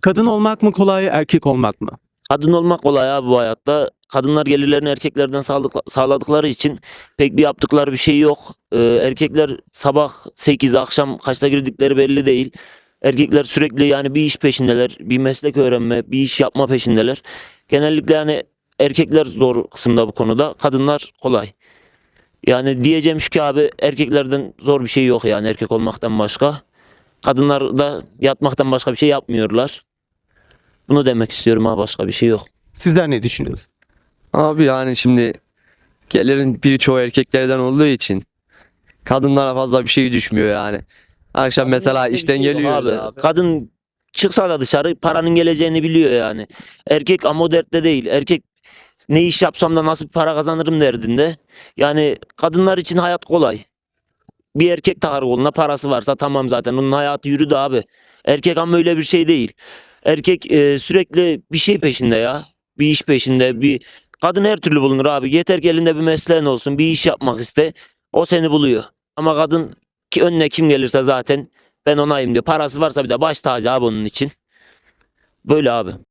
Kadın olmak mı kolay, erkek olmak mı? Kadın olmak kolay abi bu hayatta. Kadınlar gelirlerini erkeklerden sağladık- sağladıkları için pek bir yaptıkları bir şey yok. Ee, erkekler sabah 8 akşam kaçta girdikleri belli değil. Erkekler sürekli yani bir iş peşindeler. Bir meslek öğrenme, bir iş yapma peşindeler. Genellikle yani erkekler zor kısımda bu konuda. Kadınlar kolay. Yani diyeceğim şu ki abi erkeklerden zor bir şey yok yani erkek olmaktan başka. Kadınlar da yatmaktan başka bir şey yapmıyorlar. Bunu demek istiyorum ha başka bir şey yok. Sizler ne düşünüyorsunuz? Abi yani şimdi gelirin birçoğu erkeklerden olduğu için kadınlara fazla bir şey düşmüyor yani. Akşam mesela Kadın işten yok geliyor. abi. Kadın çıksa da dışarı paranın geleceğini biliyor yani. Erkek ama o dertte değil. Erkek ne iş yapsam da nasıl para kazanırım derdinde. Yani kadınlar için hayat kolay. Bir erkek takar koluna parası varsa tamam zaten onun hayatı yürüdü abi. Erkek ama öyle bir şey değil. Erkek e, sürekli bir şey peşinde ya. Bir iş peşinde. Bir kadın her türlü bulunur abi. Yeter ki elinde bir mesleğin olsun. Bir iş yapmak iste. O seni buluyor. Ama kadın ki önüne kim gelirse zaten ben onayım diyor. Parası varsa bir de baş tacı abi onun için. Böyle abi.